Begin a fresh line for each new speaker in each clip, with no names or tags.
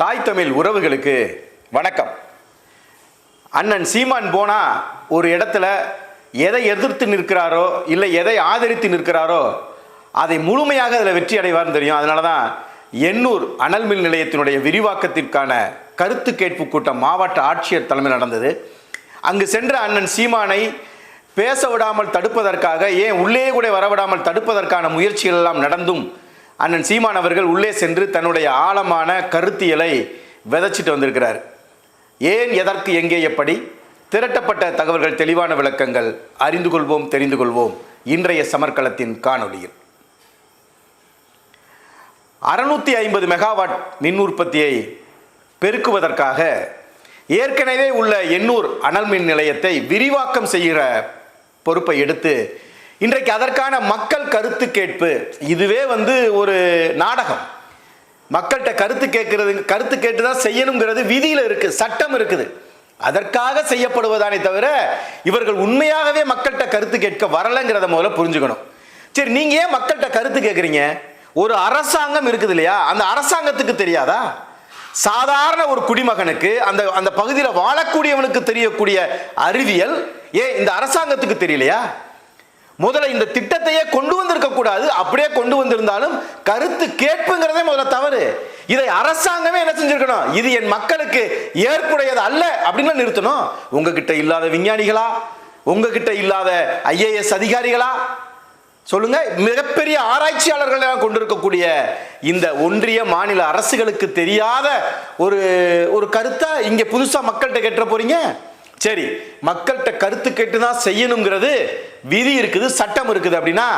தாய் தமிழ் உறவுகளுக்கு வணக்கம். அண்ணன் சீமான் போனால் ஒரு இடத்துல எதை எதிர்த்து நிற்கிறாரோ இல்லை எதை ஆதரித்து நிற்கிறாரோ அதை முழுமையாக அதில் வெற்றி அடைவார்னு தெரியும். அதனால தான் எண்ணூர் அனல் மின் நிலையத்தினுடைய விரிவாக்கத்திற்கான கருத்து கேட்பு கூட்டம் மாவட்ட ஆட்சியர் தலைமையில் நடந்தது. அங்கு சென்ற அண்ணன் சீமானை பேச விடாமல் தடுப்பதற்காக ஏன் உள்ளே கூட வரவிடாமல் தடுப்பதற்கான முயற்சிகள் எல்லாம் நடந்தும் அண்ணன் சீமான் அவர்கள் உள்ளே சென்று தன்னுடைய ஆழமான கருத்தியலை விதைச்சிட்டு வந்திருக்கிறார். ஏன் எதற்கு எங்கே எப்படி? திரட்டப்பட்ட தகவல்கள் தெளிவான விளக்கங்கள் அறிந்து கொள்வோம் தெரிந்து கொள்வோம். இன்றைய சமர்க்களத்தின் காணொலியில் அறுநூத்தி ஐம்பது மெகாவாட் மின் உற்பத்தியை பெருக்குவதற்காக ஏற்கனவே உள்ள எண்ணூர் அனல் மின் நிலையத்தை விரிவாக்கம் செய்கிற பொறுப்பை எடுத்து இன்றைக்கு அதற்கான மக்கள் கருத்து கேட்பு. இதுவே வந்து ஒரு நாடகம். மக்கள்கிட்ட கருத்து கேட்கறது கருத்து கேட்டு தான் செய்யணுங்கிறது விதியில் இருக்கு சட்டம் இருக்குது. அதற்காக செய்யப்படுவதானே தவிர இவர்கள் உண்மையாகவே மக்கள்கிட்ட கருத்து கேட்க வரலைங்கிறத முதல்ல புரிஞ்சுக்கணும். சரி நீங்க ஏன் மக்கள்கிட்ட கருத்து கேட்குறீங்க? ஒரு அரசாங்கம் இருக்குது இல்லையா? அந்த அரசாங்கத்துக்கு தெரியாதா? சாதாரண ஒரு குடிமகனுக்கு அந்த அந்த பகுதியில் வாழக்கூடியவனுக்கு தெரியக்கூடிய அறிவியல் ஏன் இந்த அரசாங்கத்துக்கு தெரியலையா? முதல்ல இந்த திட்டத்தையே கொண்டு வந்திருக்க கூடாது. அப்படியே கொண்டு வந்திருந்தாலும் கருத்து கேட்புங்கிறதே முதல்ல தவறு. இதை அரசாங்கமே என்ன செஞ்சிருக்கணும்? இது என் மக்களுக்கு ஏற்புடையது அல்ல அப்படின்னு நிறுத்தணும். உங்ககிட்ட இல்லாத விஞ்ஞானிகளா? உங்ககிட்ட இல்லாத ஐஏஎஸ் அதிகாரிகளா? சொல்லுங்க. மிகப்பெரிய ஆராய்ச்சியாளர்கள் கொண்டிருக்கக்கூடிய இந்த ஒன்றிய மாநில அரசுகளுக்கு தெரியாத ஒரு ஒரு கருத்தா இங்க புதுசா மக்கள்கிட்ட கேட்ட போறீங்க? சரி மக்கள்கிட்ட கருத்து கேட்டு தான் செய்யணுங்கிறது விதி இருக்குது சட்டம் இருக்குது அப்படின்னா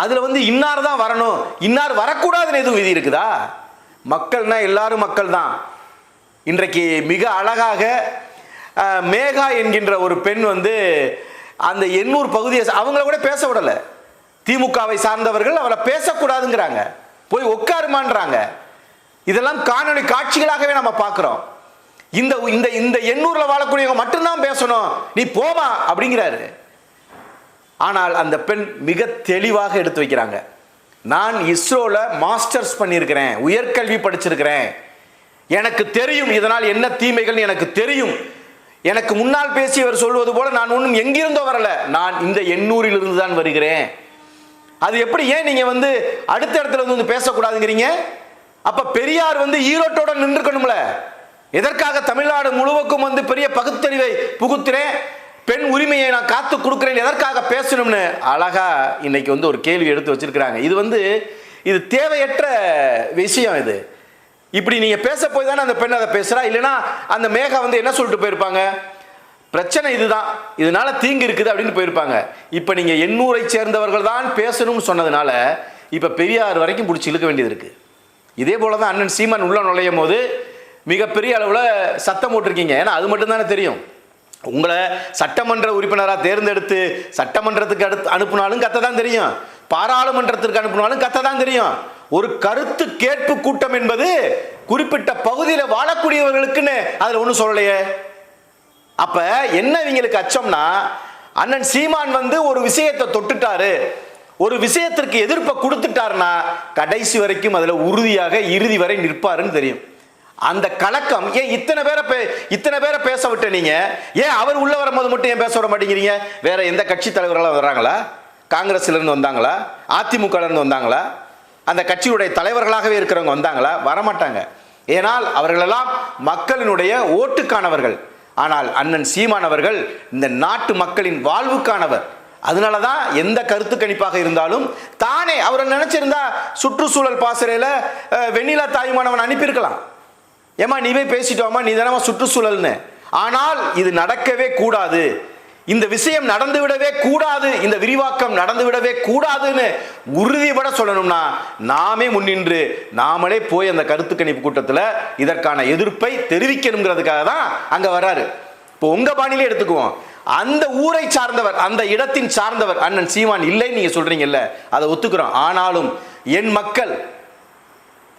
அதில் வந்து இன்னார் தான் வரணும். இன்னார் வரக்கூடாதுன்னு எதுவும் விதி இருக்குதா? மக்கள்னா எல்லாரும் மக்கள் தான் இன்றைக்கு மிக அழகாக மேகா என்கின்ற ஒரு பெண் வந்து அந்த எண்ணூர் பகுதியை அவங்கள கூட பேச விடலை. திமுகவை சார்ந்தவர்கள் அவளை பேசக்கூடாதுங்கிறாங்க. போய் உட்காருமான்றாங்க. இதெல்லாம் காணொளி காட்சிகளாகவே நம்ம பார்க்குறோம். இந்த இந்த இந்த எண்ணூரில் வாழக்கூடியவங்க மட்டும்தான் பேசணும். நீ போமா அப்படிங்கிறாரு. ஆனால் அந்த பெண் மிக தெளிவாக எடுத்து வைக்கிறாங்க. நான் இஸ்ரோவில் மாஸ்டர்ஸ் பண்ணியிருக்கிறேன் உயர்கல்வி படிச்சிருக்கிறேன். எனக்கு தெரியும் இதனால் என்ன தீமைகள் எனக்கு தெரியும். எனக்கு முன்னால் பேசியவர் சொல்வது போல நான் ஒன்றும் எங்கிருந்தோ வரல. நான் இந்த எண்ணூரில் இருந்து தான் வருகிறேன். அது எப்படி ஏன் நீங்கள் வந்து அடுத்த இடத்துல வந்து வந்து பேசக்கூடாதுங்கிறீங்க? அப்போ பெரியார் வந்து ஈரோட்டோட நின்றுக்கணும்ல. எதற்காக தமிழ்நாடு முழுவதுக்கும் வந்து பெரிய பகுத்தறிவை புகுத்துறேன் பெண் உரிமையை நான் காத்து கொடுக்குறேன் எதற்காக பேசணும்னு? அழகா இன்னைக்கு வந்து ஒரு கேள்வி எடுத்து வச்சிருக்கிறாங்க. இது வந்து இது தேவையற்ற விஷயம் இது. இப்படி நீங்க பேச போய் தானே அந்த பெண் அதை பேசுறா? இல்லைன்னா அந்த மேகா வந்து என்ன சொல்லிட்டு போயிருப்பாங்க? பிரச்சனை இதுதான். இதனால தீங்கு இருக்குது அப்படின்னு போயிருப்பாங்க. இப்போ நீங்க எண்ணூரை சேர்ந்தவர்கள் தான் பேசணும்னு சொன்னதுனால இப்போ பெரியார் வரைக்கும் பிடிச்சி இழுக்க வேண்டியது இருக்கு. இதே போல தான் அண்ணன் சீமான் உள்ள நுழையும் போது மிகப்பெரிய அளவில் சத்தம் போட்டிருக்கீங்க. ஏன்னா அது மட்டும்தானே தெரியும். உங்களை சட்டமன்ற உறுப்பினராக தேர்ந்தெடுத்து சட்டமன்றத்துக்கு அடுத்து அனுப்புனாலும் கத்த தான் தெரியும். பாராளுமன்றத்திற்கு அனுப்பினாலும் கத்த தான் தெரியும். ஒரு கருத்து கேட்பு கூட்டம் என்பது குறிப்பிட்ட பகுதியில் வாழக்கூடியவர்களுக்குன்னு அதில் ஒன்றும் சொல்லலையே. அப்ப என்ன இவங்களுக்கு அச்சம்னா அண்ணன் சீமான் வந்து ஒரு விஷயத்தை தொட்டுட்டாரு. ஒரு விஷயத்திற்கு எதிர்ப்பை கொடுத்துட்டாருன்னா கடைசி வரைக்கும் அதில் உறுதியாக இறுதி வரை நிற்பாருன்னு தெரியும். அந்த கலக்கம் ஏன் இத்தனை பேரை பே இத்தனை பேரை பேச விட்ட நீங்க? ஏன் அவர் உள்ள வரும்போது மட்டும் ஏன் பேச விட மாட்டேங்கிறீங்க? வேற எந்த கட்சி தலைவர்களாக வர்றாங்களா காங்கிரஸ்ல இருந்து வந்தாங்களா? அதிமுக இருந்து வந்தாங்களா? அந்த கட்சியுடைய தலைவர்களாகவே இருக்கிறவங்க வந்தாங்களா? வரமாட்டாங்க. ஏனால் அவர்களெல்லாம் மக்களினுடைய ஓட்டுக்கானவர்கள். ஆனால் அண்ணன் சீமானவர்கள் இந்த நாட்டு மக்களின் வாழ்வுக்கானவர். அதனால தான் எந்த கருத்து கணிப்பாக இருந்தாலும் தானே அவரை நினைச்சிருந்தா சுற்றுச்சூழல் பாசறையில் வெண்ணிலா தாய்மானவன் அனுப்பியிருக்கலாம். ஏமா நீ போய் பேசிட்டோமா நீ தானே சுற்றுச்சூழல்னு. ஆனால் இது நடக்கவே கூடாது. இந்த விஷயம் நடந்து விடவே கூடாது. இந்த விரிவாக்கம் நடந்து விடவே கூடாதுன்னு உறுதிபட சொல்லணும்னா நாமே முன்னின்று நாமளே போய் அந்த கருத்து கணிப்பு கூட்டத்தில் இதற்கான எதிர்ப்பை தெரிவிக்கணுங்கிறதுக்காக தான் அங்கே வர்றாரு இப்போ உங்க பாணியிலே எடுத்துக்குவோம். அந்த ஊரை சார்ந்தவர் அந்த இடத்தின் சார்ந்தவர் அண்ணன் சீமான் இல்லைன்னு நீங்க சொல்றீங்கல்ல அதை ஒத்துக்கிறோம். ஆனாலும் என் மக்கள்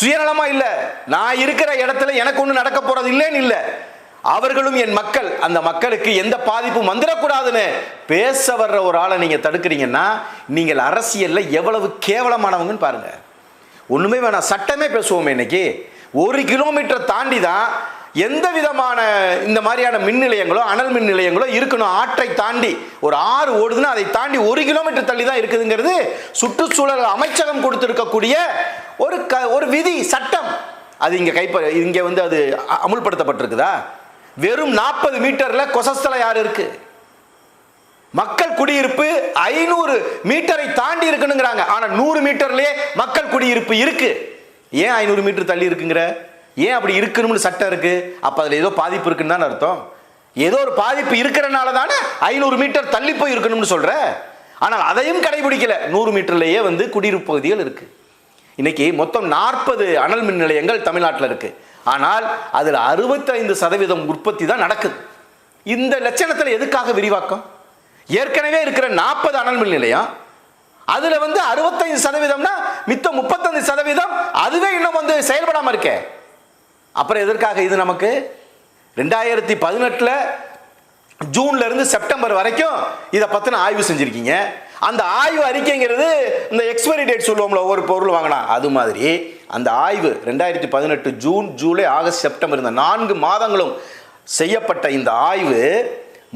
சுயநலமா இல்ல. நான் இருக்கிற இடத்துல எனக்கு ஒண்ணு நடக்க போறது இல்லைன்னு இல்ல. அவர்களும் என் மக்கள். அந்த மக்களுக்கு எந்த பாதிப்பும் வந்துடக்கூடாதுன்னு பேச வர்ற ஒரு ஆளை நீங்க தடுக்கிறீங்கன்னா நீங்கள் அரசியல்ல எவ்வளவு கேவலமானவங்கன்னு பாருங்க. ஒண்ணுமே வேணாம். சட்டமே பேசுவோமே இன்னைக்கு. ஒரு கிலோமீட்டர் தாண்டி தான் எந்த விதமான இந்த மாதிரியான மின் நிலையங்களோ அனல் மின் நிலையங்களோ இருக்கணும். ஆற்றை தாண்டி ஒரு ஆறு ஓடுதுன்னா அதை தாண்டி ஒரு கிலோமீட்டர் தள்ளி தான் இருக்குதுங்கிறது சுற்றுச்சூழல் அமைச்சகம் கொடுத்திருக்கக்கூடிய ஒரு க ஒரு விதி சட்டம். அது இங்கே கைப்ப இங்கே வந்து அது அமுல்படுத்தப்பட்டிருக்குதா? வெறும் நாற்பது மீட்டரில் கொசஸ்தலை யார் இருக்கு? மக்கள் குடியிருப்பு ஐநூறு மீட்டரை தாண்டி இருக்குனுங்கிறாங்க ஆனால் நூறு மீட்டர்லேயே மக்கள் குடியிருப்பு இருக்கு. ஏன் ஐநூறு மீட்டர் தள்ளி இருக்குங்கிற? ஏன் அப்படி இருக்கணும்னு சட்டம் இருக்கு? அப்ப அதுல ஏதோ பாதிப்பு இருக்குன்னு தானே அர்த்தம்? ஏதோ ஒரு பாதிப்பு இருக்கிறனால தானே ஐநூறு மீட்டர் தள்ளி போய் இருக்கணும்னு சொல்ற? ஆனால் அதையும் கடைபிடிக்கல. நூறு மீட்டர்லயே வந்து குடியிருப்பு பகுதிகள் இருக்கு. இன்னைக்கு மொத்தம் நாற்பது அனல் மின் நிலையங்கள் தமிழ்நாட்டில் இருக்கு. ஆனால் அதில் அறுபத்தைந்து சதவீதம் உற்பத்தி தான் நடக்குது. இந்த லட்சணத்தில் எதுக்காக விரிவாக்கம்? ஏற்கனவே இருக்கிற நாற்பது அனல் மின் நிலையம் அதுல வந்து அறுபத்தைந்து சதவீதம்னா மித்தம் முப்பத்தஞ்சு சதவீதம் அதுவே இன்னும் வந்து செயல்படாம இருக்கே. அப்புறம் எதற்காக இது நமக்கு? ரெண்டாயிரத்தி பதினெட்டில் ஜூன்ல இருந்து செப்டம்பர் வரைக்கும் இதை பற்றின ஆய்வு செஞ்சுருக்கீங்க. அந்த ஆய்வு அறிக்கைங்கிறது இந்த எக்ஸ்பைரி டேட் சொல்லுவோம்ல ஒவ்வொரு பொருள் வாங்கினா. அது மாதிரி அந்த ஆய்வு ரெண்டாயிரத்தி பதினெட்டு ஜூன் ஜூலை ஆகஸ்ட் செப்டம்பர் இந்த நான்கு மாதங்களும் செய்யப்பட்ட இந்த ஆய்வு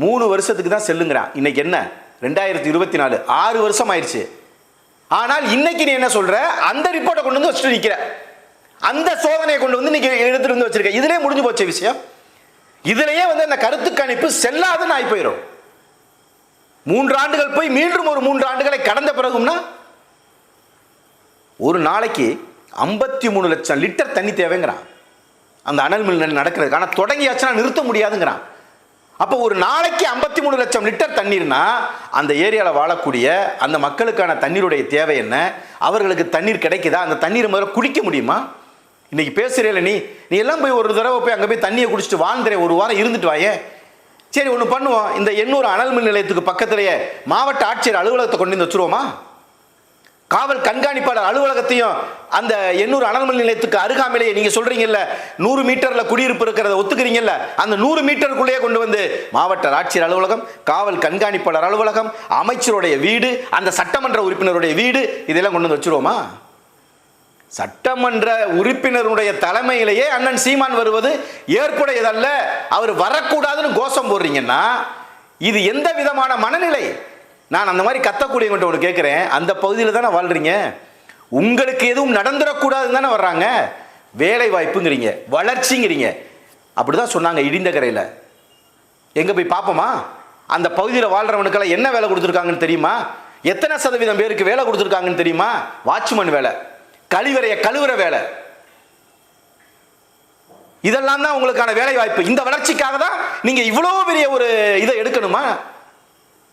மூணு வருஷத்துக்கு தான் செல்லுங்கிறான். இன்னைக்கு என்ன? ரெண்டாயிரத்தி இருபத்தி நாலு. ஆறு வருஷம் ஆயிடுச்சு. ஆனால் இன்னைக்கு நீ என்ன சொல்ற? அந்த ரிப்போர்ட்டை கொண்டு வந்து வச்சுட்டு நிற்கிற அந்த சோதனையை கொண்டு வந்து இன்னைக்கு எடுத்துட்டு வந்து வச்சிருக்க. இதுலயே முடிஞ்சு போச்ச விஷயம். இதுலயே வந்து அந்த கருத்து கணிப்பு செல்லாதுன்னு ஆகி போயிடும் மூன்று ஆண்டுகள் போய் மீண்டும் ஒரு மூன்று ஆண்டுகளை கடந்த பிறகும்னா ஒரு நாளைக்கு ஐம்பத்தி மூணு லட்சம் லிட்டர் தண்ணி தேவைங்கிறான். அந்த அனல் மில் நடக்கிறது ஆனால் தொடங்கியாச்சுன்னா நிறுத்த முடியாதுங்கிறான். அப்போ ஒரு நாளைக்கு ஐம்பத்தி மூணு லட்சம் லிட்டர் தண்ணீர்னா அந்த ஏரியாவில் வாழக்கூடிய அந்த மக்களுக்கான தண்ணீருடைய தேவை என்ன? அவர்களுக்கு தண்ணீர் கிடைக்குதா? அந்த தண்ணீரை முதல்ல குடிக்க முடியுமா? இன்னைக்கு பேசுறீல நீ நீ எல்லாம் போய் ஒரு தடவை போய் அங்கே போய் தண்ணியை குடிச்சிட்டு வாழ்ந்துற ஒரு வாரம் இருந்துட்டு வாயே. சரி ஒன்று பண்ணுவோம். இந்த எண்ணூறு அனல் மின் நிலையத்துக்கு பக்கத்திலேயே மாவட்ட ஆட்சியர் அலுவலகத்தை கொண்டு வந்து வச்சுருவோமா? காவல் கண்காணிப்பாளர் அலுவலகத்தையும் அந்த எண்ணூறு அனல் மின் நிலையத்துக்கு அருகாமையிலேயே நீங்கள் சொல்கிறீங்கல்ல நூறு மீட்டரில் குடியிருப்பு இருக்கிறத ஒத்துக்கிறீங்கல்ல அந்த நூறு மீட்டருக்குள்ளேயே கொண்டு வந்து மாவட்ட ஆட்சியர் அலுவலகம் காவல் கண்காணிப்பாளர் அலுவலகம் அமைச்சருடைய வீடு அந்த சட்டமன்ற உறுப்பினருடைய வீடு இதெல்லாம் கொண்டு வந்து வச்சுருவோமா? சட்டமன்ற உறுப்பினருடைய தலைமையிலேயே அண்ணன் சீமான் வருவது ஏற்புடையதல்ல. அவர் வரக்கூடாதுன்னு கோஷம் போடுறீங்கன்னா இது எந்த விதமான மனநிலை? நான் அந்த மாதிரி கத்தக்கூடியவங்கிட்ட ஒன்று கேட்குறேன் அந்த பகுதியில் தானே வாழ்றீங்க? உங்களுக்கு எதுவும் நடந்துடக்கூடாதுன்னு தானே வர்றாங்க? வேலை வாய்ப்புங்கிறீங்க வளர்ச்சிங்கிறீங்க. அப்படிதான் சொன்னாங்க இடிந்த கரையில். எங்கே போய் பார்ப்போமா அந்த பகுதியில் வாழ்கிறவனுக்கெல்லாம் என்ன வேலை கொடுத்துருக்காங்கன்னு தெரியுமா? எத்தனை சதவீதம் பேருக்கு வேலை கொடுத்துருக்காங்கன்னு தெரியுமா? வாட்ச்மேன் வேலை. கழிவறைய கழுவுற வேலை. இதெல்லாம் தான் உங்களுக்கான வேலை வாய்ப்பு இந்த வளர்ச்சிக்காக தான் நீங்க இவ்வளோ பெரிய ஒரு இதை எடுக்கணுமா?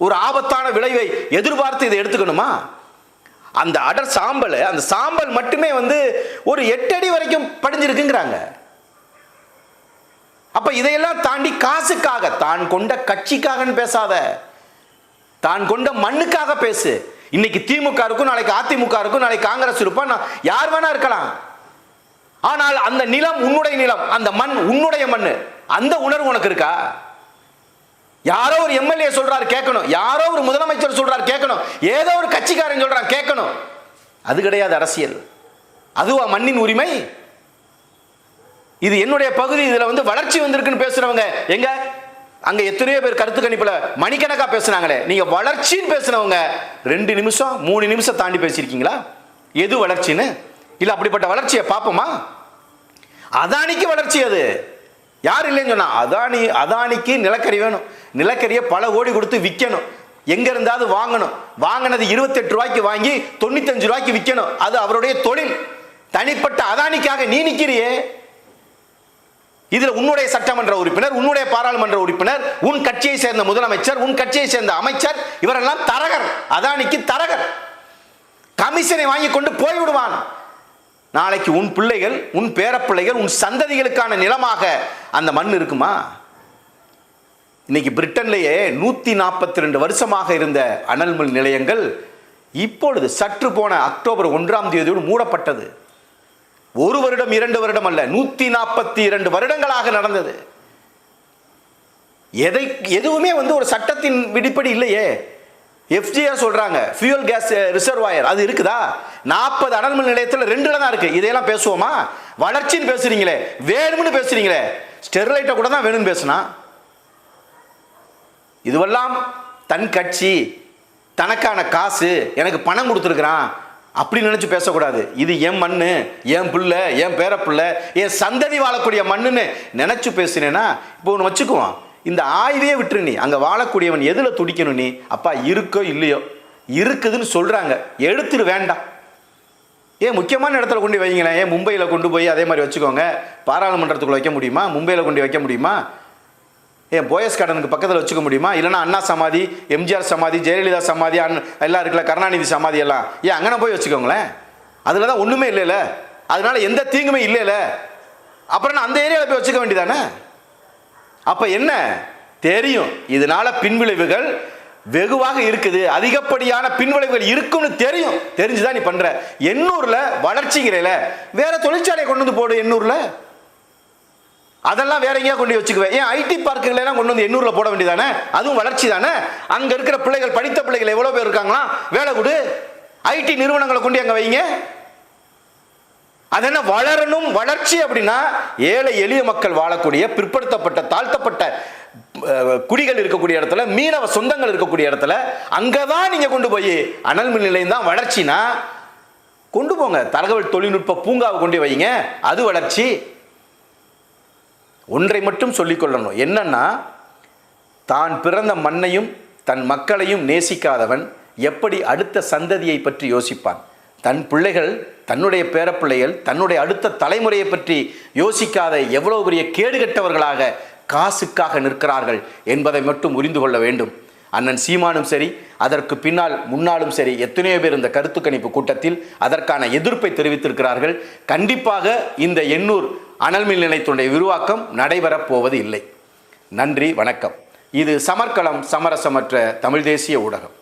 ஒரு ஆபத்தான விளைவை எதிர்பார்த்து இதை எடுத்துக்கணுமா? அந்த அடர் சாம்பல் அந்த சாம்பல் மட்டுமே வந்து ஒரு எட்டு அடி வரைக்கும் படிஞ்சிருக்குங்கிறாங்க. அப்ப இதையெல்லாம் தாண்டி காசுக்காக தான் கொண்ட கட்சிக்காகன்னு பேசாத தான் கொண்ட மண்ணுக்காக பேசு. இன்னைக்கு திமுக இருக்கும் நாளைக்கு அதிமுக இருக்கும் நாளைக்கு காங்கிரஸ் இருப்பான். நான் யார் வேணா இருக்கலாம். ஆனால் அந்த நிலம் உன்னுடைய நிலம் அந்த மண் உன்னுடைய மண் அந்த உணர்வு உனக்கு இருக்கா? யாரோ ஒரு எம்எல்ஏ சொல்றாரு கேட்கணும். யாரோ ஒரு முதலமைச்சர் சொல்றாரு கேட்கணும். ஏதோ ஒரு கட்சிக்காரன் சொல்றான் கேட்கணும். அது கிடையாது அரசியல். அதுவா மண்ணின் உரிமை? இது என்னுடைய பகுதி இதுல வந்து வளர்ச்சி வந்திருக்குன்னு பேசுறவங்க. எங்க? அங்க எத்தனையோ பேர் கருத்து கணிப்புல மணிக்கணக்கா பேசுனாங்களே. நீங்க வளர்ச்சின்னு பேசுனவங்க ரெண்டு நிமிஷம் மூணு நிமிஷம் தாண்டி பேசியிருக்கீங்களா? எது வளர்ச்சின்னு? இல்ல அப்படிப்பட்ட வளர்ச்சியை பார்ப்போமா? அதானிக்கு வளர்ச்சி அது. யார் இல்லைன்னு சொன்னா அதானி அதானிக்கு நிலக்கரி வேணும். நிலக்கரியை பல கோடி கொடுத்து விற்கணும் எங்க இருந்தாவது வாங்கணும். வாங்கினது இருபத்தெட்டு ரூபாய்க்கு வாங்கி தொண்ணூத்தஞ்சு ரூபாய்க்கு விற்கணும் அது அவருடைய தொழில். தனிப்பட்ட அதானிக்காக நீ நிக்கிறியே. இதுல உன்னுடைய சட்டமன்ற உறுப்பினர் உன்னுடைய பாராளுமன்ற உறுப்பினர் உன் கட்சியை சேர்ந்த முதலமைச்சர் உன் கட்சியை சேர்ந்த அமைச்சர் இவரெல்லாம் தரகர் அதானிக்கு தரகர். கமிஷனை வாங்கி கொண்டு போய்விடுவான். நாளைக்கு உன் பிள்ளைகள் உன் பேரப்பிள்ளைகள் உன் சந்ததிகளுக்கான நிலமாக அந்த மண் இருக்குமா? இன்னைக்கு பிரிட்டன்லேயே நூத்தி நாற்பத்தி ரெண்டு வருஷமாக இருந்த அனல்மில் நிலையங்கள் இப்பொழுது சற்று போன அக்டோபர் ஒன்றாம் தேதியோடு மூடப்பட்டது. ஒரு வருடம் இரண்டு வருடம் அல்ல நூத்தி நாற்பத்தி இரண்டு வருடங்களாக நடந்தது. எதை எதுவுமே வந்து ஒரு சட்டத்தின் விடிப்படி இல்லையே. எஃப்ஜிஆர் சொல்றாங்க ஃபியூயல் கேஸ் ரிசர்வாயர் அது இருக்குதா? நாற்பது அனல் மின் நிலையத்தில் ரெண்டுல தான் இருக்கு. இதையெல்லாம் பேசுவோமா? வளர்ச்சின்னு பேசுறீங்களே வேணும்னு பேசுறீங்களே. ஸ்டெர்லைட்டை கூட தான் வேணும்னு பேசுனா. இதுவெல்லாம் தன் கட்சி தனக்கான காசு எனக்கு பணம் கொடுத்துருக்குறான். அப்படி நினைச்சு பேசக்கூடாது. இது என் மண்ணு என் பிள்ளை என் பேரப்பிள்ளை என் சந்ததி வாழக்கூடிய மண்ணுன்னு நினச்சி பேசினேன்னா இப்போ ஒன்று வச்சுக்குவோம். இந்த ஆய்வே விட்டுரு நீ. அங்கே வாழக்கூடியவன் எதில் துடிக்கணும் நீ? அப்பா இருக்கோ இல்லையோ? இருக்குதுன்னு சொல்கிறாங்க எடுத்துரு வேண்டாம். ஏன் முக்கியமான இடத்துல கொண்டு வைங்களேன். ஏன் மும்பையில் கொண்டு போய் அதே மாதிரி வச்சுக்கோங்க. பாராளுமன்றத்துக்குள்ளே வைக்க முடியுமா? மும்பையில் கொண்டு வைக்க முடியுமா? ஏன் போயஸ் கார்டனுக்கு பக்கத்தில் வச்சுக்க முடியுமா? இல்லைன்னா அண்ணா சமாதி எம்ஜிஆர் சமாதி ஜெயலலிதா சமாதி அண் எல்லாம் இருக்குல்ல கருணாநிதி சமாதி எல்லாம். ஏன் அங்கே போய் வச்சுக்கோங்களேன். அதில் தான் ஒன்றுமே இல்லைல்ல. அதனால எந்த தீங்குமே இல்லைல்ல. அப்புறம் நான் அந்த ஏரியாவில் போய் வச்சுக்க வேண்டியதானே? அப்போ என்ன? தெரியும். இதனால பின்விளைவுகள் வெகுவாக இருக்குது. அதிகப்படியான பின்விளைவுகள் இருக்கும்னு தெரியும். தெரிஞ்சுதான் நீ பண்ற. எண்ணூர்ல வளர்ச்சிங்கிறல வேற தொழிற்சாலையை கொண்டு வந்து போடு எண்ணூர்ல. அதெல்லாம் வேற எங்கேயா கொண்டு வச்சுக்குவேன். ஏன் ஐடி பார்க்குகளை எல்லாம் கொண்டு வந்து எண்ணூரில் போட வேண்டியதானே? அதுவும் வளர்ச்சி தானே? அங்கே இருக்கிற பிள்ளைகள் படித்த பிள்ளைகள் எவ்வளோ பேர் இருக்காங்களா? வேலை கொடு. ஐடி நிறுவனங்களை கொண்டு அங்கே வைங்க. அது என்ன வளரணும்? வளர்ச்சி அப்படின்னா ஏழை எளிய மக்கள் வாழக்கூடிய பிற்படுத்தப்பட்ட தாழ்த்தப்பட்ட குடிகள் இருக்கக்கூடிய இடத்துல மீனவ சொந்தங்கள் இருக்கக்கூடிய இடத்துல அங்கே தான் நீங்கள் கொண்டு போய் அனல் மின் நிலையம் தான் வளர்ச்சினா கொண்டு போங்க. தகவல் தொழில்நுட்ப பூங்காவை கொண்டு வைங்க. அது வளர்ச்சி. ஒன்றை மட்டும் சொல்லிக்கொள்ளணும் என்னன்னா தான் பிறந்த மண்ணையும் தன் மக்களையும் நேசிக்காதவன் எப்படி அடுத்த சந்ததியை பற்றி யோசிப்பான்? தன் பிள்ளைகள் தன்னுடைய பேரப்பிள்ளைகள் தன்னுடைய அடுத்த தலைமுறையை பற்றி யோசிக்காத எவ்வளவு பெரிய கேடுகட்டவர்களாக காசுக்காக நிற்கிறார்கள் என்பதை மட்டும் புரிந்து கொள்ள வேண்டும். அண்ணன் சீமானும் சரி அதற்கு பின்னால் முன்னாலும் சரி எத்தனையோ பேர் இந்த கருத்து கணிப்பு கூட்டத்தில் அதற்கான எதிர்ப்பை தெரிவித்திருக்கிறார்கள். கண்டிப்பாக இந்த எண்ணூர் அனல் மின் நிலையத்துடைய விரிவாக்கம் நடைபெறப் போவது இல்லை நன்றி வணக்கம். இது சமர்க்களம் சமரசமற்ற தமிழ் தேசிய ஊடகம்.